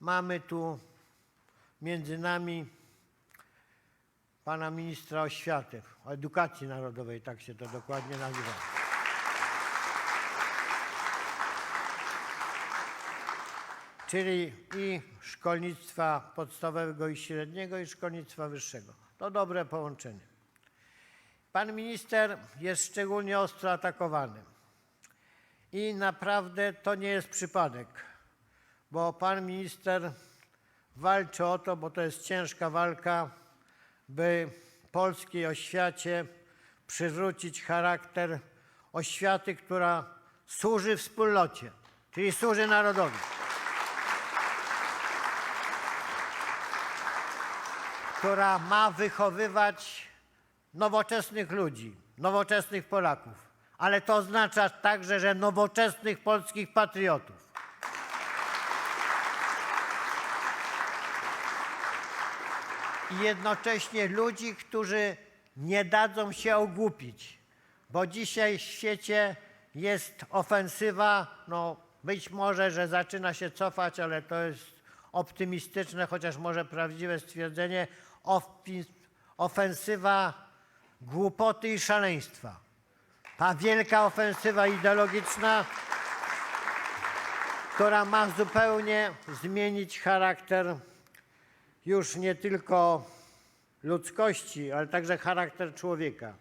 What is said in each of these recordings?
mamy tu między nami pana ministra oświaty, edukacji narodowej, tak się to dokładnie nazywa. Czyli i szkolnictwa podstawowego i średniego, i szkolnictwa wyższego. To dobre połączenie. Pan minister jest szczególnie ostro atakowany. I naprawdę to nie jest przypadek, bo pan minister walczy o to, bo to jest ciężka walka, by polskiej oświacie przywrócić charakter oświaty, która służy wspólnocie, czyli służy narodowi. Która ma wychowywać nowoczesnych ludzi, nowoczesnych Polaków, ale to oznacza także, że nowoczesnych polskich patriotów. I jednocześnie ludzi, którzy nie dadzą się ogłupić, bo dzisiaj w świecie jest ofensywa, no być może, że zaczyna się cofać, ale to jest optymistyczne, chociaż może prawdziwe stwierdzenie, ofensywa głupoty i szaleństwa. Ta wielka ofensywa ideologiczna, która ma zupełnie zmienić charakter już nie tylko ludzkości, ale także charakter człowieka.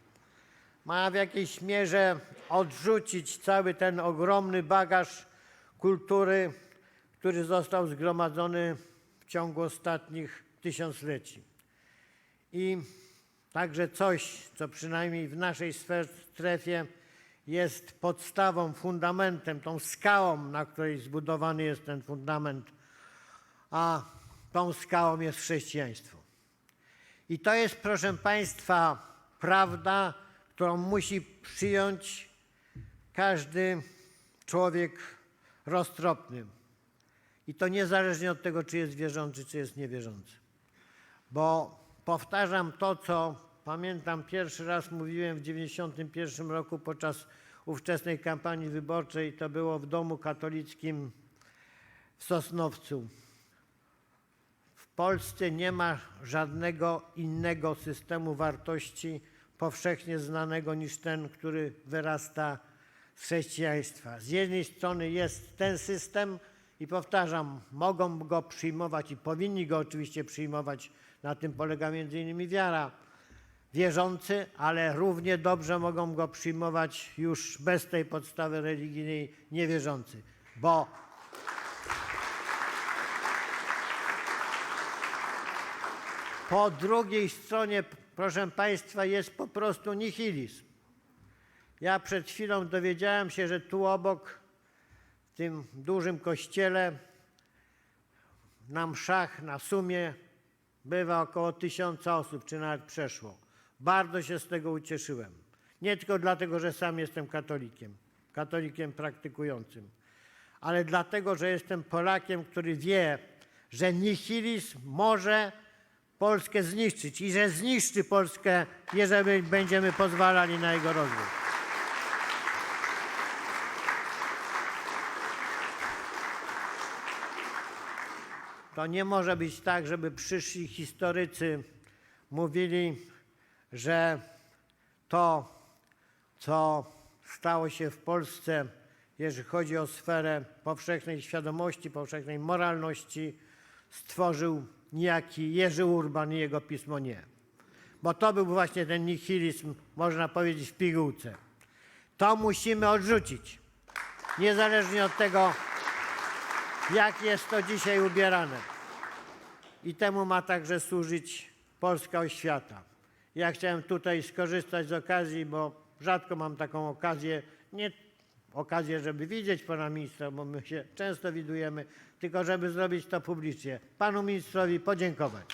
Ma w jakiejś mierze odrzucić cały ten ogromny bagaż kultury, który został zgromadzony w ciągu ostatnich tysiącleci. I także coś, co przynajmniej w naszej strefie jest podstawą, fundamentem, tą skałą, na której zbudowany jest ten fundament, a tą skałą jest chrześcijaństwo. I to jest, proszę Państwa, prawda, którą musi przyjąć każdy człowiek roztropny. I to niezależnie od tego, czy jest wierzący, czy jest niewierzący. Bo powtarzam to, co pamiętam pierwszy raz mówiłem w 1991 roku podczas ówczesnej kampanii wyborczej. To było w domu katolickim w Sosnowcu. Polsce nie ma żadnego innego systemu wartości powszechnie znanego niż ten, który wyrasta z chrześcijaństwa. Z jednej strony jest ten system i powtarzam, mogą go przyjmować i powinni go oczywiście przyjmować, na tym polega między innymi wiara, wierzący, ale równie dobrze mogą go przyjmować już bez tej podstawy religijnej niewierzący, bo Po drugiej stronie, proszę Państwa, jest po prostu nihilizm. Ja przed chwilą dowiedziałem się, że tu obok, w tym dużym kościele, na mszach, na sumie bywa około tysiąca osób, czy nawet przeszło. Bardzo się z tego ucieszyłem. Nie tylko dlatego, że sam jestem katolikiem, katolikiem praktykującym, ale dlatego, że jestem Polakiem, który wie, że nihilizm może Polskę zniszczyć i że zniszczy Polskę, jeżeli będziemy pozwalali na jego rozwój. To nie może być tak, żeby przyszli historycy mówili, że to, co stało się w Polsce, jeżeli chodzi o sferę powszechnej świadomości, powszechnej moralności, stworzył niejaki Jerzy Urban i jego pismo Nie. Bo to był właśnie ten nihilizm, można powiedzieć, w pigułce. To musimy odrzucić, niezależnie od tego, jak jest to dzisiaj ubierane. I temu ma także służyć polska oświata. Ja chciałem tutaj skorzystać z okazji, bo rzadko mam taką okazję, nie okazję, żeby widzieć pana ministra, bo my się często widujemy, tylko żeby zrobić to publicznie. Panu ministrowi podziękować.